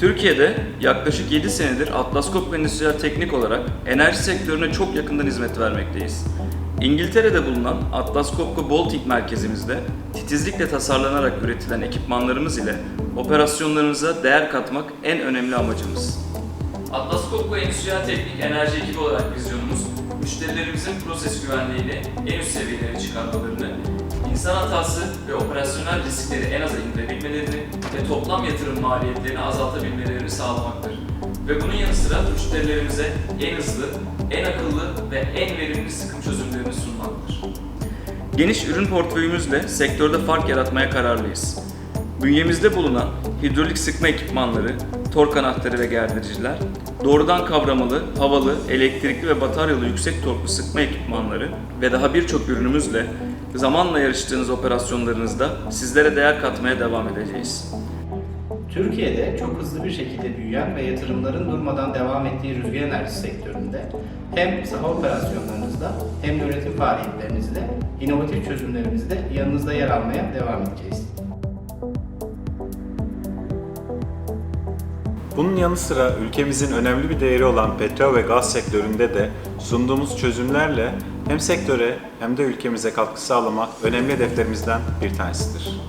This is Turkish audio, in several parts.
Türkiye'de yaklaşık 7 senedir Atlas Copco Endüstriyel Teknik olarak enerji sektörüne çok yakından hizmet vermekteyiz. İngiltere'de bulunan Atlas Copco Baltic merkezimizde titizlikle tasarlanarak üretilen ekipmanlarımız ile operasyonlarımıza değer katmak en önemli amacımız. Atlas Copco Endüstriyel Teknik Enerji ekibi olarak vizyonumuz, müşterilerimizin proses güvenliğini en üst seviyelere çıkarmalarını, insan hatası ve operasyonel riskleri en aza indirebilmelerini ve toplam yatırım maliyetlerini azaltabilmelerini sağlamaktır. Ve bunun yanı sıra müşterilerimize en hızlı, en akıllı ve en verimli sıkım çözümlerini sunmaktır. Geniş ürün portföyümüzle sektörde fark yaratmaya kararlıyız. Bünyemizde bulunan hidrolik sıkma ekipmanları, tork anahtarı ve gerdiriciler, doğrudan kavramalı, havalı, elektrikli ve bataryalı yüksek torklu sıkma ekipmanları ve daha birçok ürünümüzle zamanla yarıştığınız operasyonlarınızda sizlere değer katmaya devam edeceğiz. Türkiye'de çok hızlı bir şekilde büyüyen ve yatırımların durmadan devam ettiği rüzgar enerjisi sektöründe hem saha operasyonlarınızda hem de üretim faaliyetlerinizde inovatif çözümlerimizde yanınızda yer almaya devam edeceğiz. Bunun yanı sıra ülkemizin önemli bir değeri olan petrol ve gaz sektöründe de sunduğumuz çözümlerle hem sektöre hem de ülkemize katkı sağlamak önemli hedeflerimizden bir tanesidir.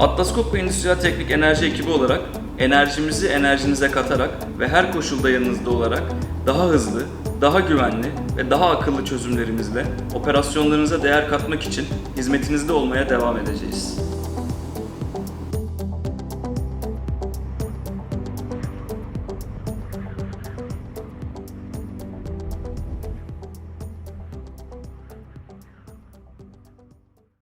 Atlas Copco Endüstriyel Teknik Enerji ekibi olarak enerjimizi enerjinize katarak ve her koşulda yanınızda olarak daha hızlı, daha güvenli ve daha akıllı çözümlerimizle operasyonlarınıza değer katmak için hizmetinizde olmaya devam edeceğiz.